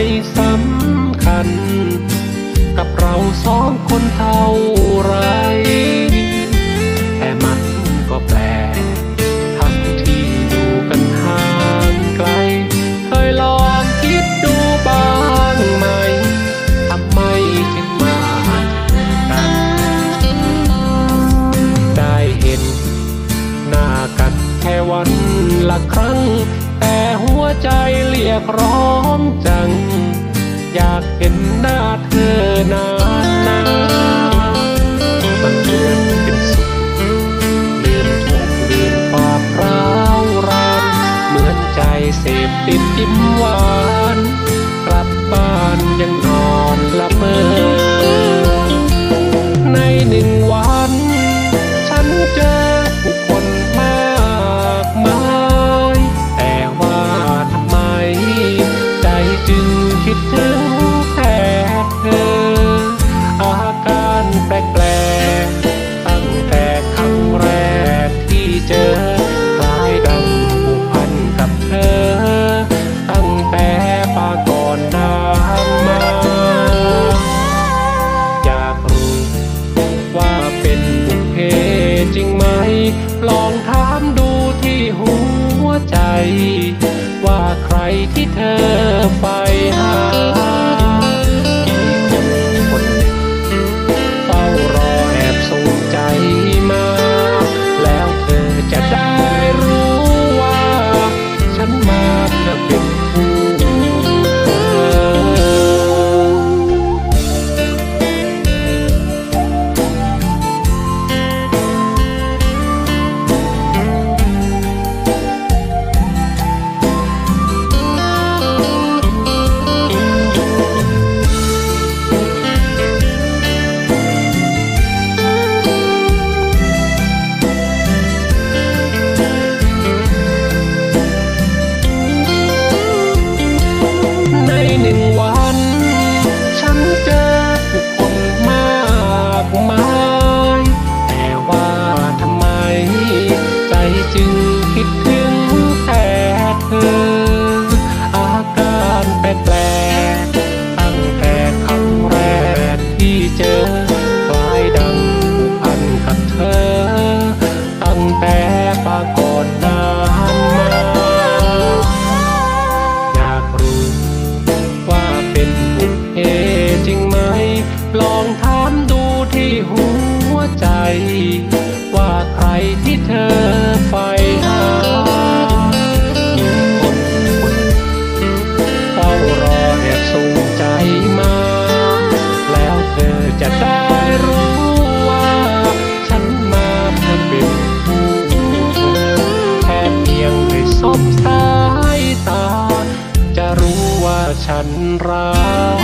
ไม่สำคัญ กับเราสองคนเท่าไร แต่มันก็แปลกทั้งที่อยู่กันห่างไกล เคยลองคิดดูบ้างไหมทำไมจึงมาเจอกัน ได้เห็นหน้ากันแค่วันละครั้ง ใจเรียกร้องจัง อยากเห็นหน้าเธอนา คิดถึงแต่เธอ อาการแปลกๆตั้งแต่ครั้งแรกที่เจอคล้ายดังผูกพันกับเธอ ตั้งแต่ปาก่อนนานมาอยากรู้ว่าเป็นบุพเพจริงไหม ลองถามดูที่หัวใจ ที่เธอไปหา ว่าใครที่เธอใฝ่หาคนเฝ้ารอแอบส่งใจมา แล้วเธอจะได้รู้ว่า ฉันมาเพื่อเป็นผู้แค่เพียงได้สบสายตา จะรู้ว่าฉันรัก